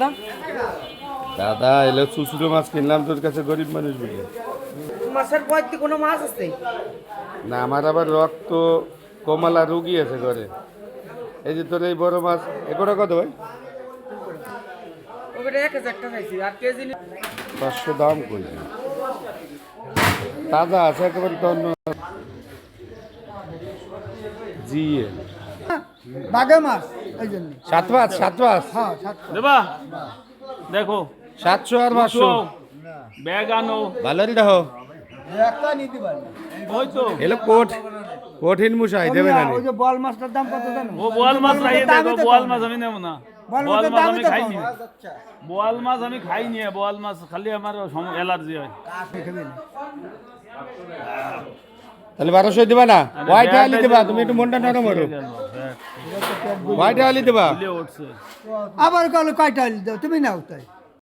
দাম দাদা এলো চুচুরো মাছ কিনলাম তোর কাছে গরিব মানুষ বলে মাছের পয়তে কোনো মাছ আছে? না আমার আবার রক্ত কমালা রুগী আছে ঘরে। এই যে তোর এই বড় মাছ এগুলো কত ভাই? পাঁচশো দাম কইছে তাজা আছে একেবারে তো অন্য জি বাঘে মাছ এই জন্য। সাত মাছ সাত মাছ হ্যাঁ সাতশো দেবা দেখো। সাতশো আর পাঁচশো। ব্যাগ আনো। ভালো দেখো একটা নিতে পারি। ওই তো। এলো কোট কঠিন মুসাই দেবে না নি? ওই যে বল মাছটার দাম কত জানো? ও বোয়াল মাছ খাইয়ে দামই দেখো বোয়াল কম। মাছ আমি নেব না। বোয়াল বোয়াল মাছের মাছ দামই আমি তো খাইনি। কম। বোয়াল মাছ আমি খাইনি বোয়াল মাছ খালি আমার অ্যালার্জি হয়। তাহলে বারোশো দিবা না? হোয়াইট দেবা। তুমি একটু মনটা নরম করো। ব্যাগ আলি দেবা? আবার কয়টা আলি দাও তুমি নাও তাই।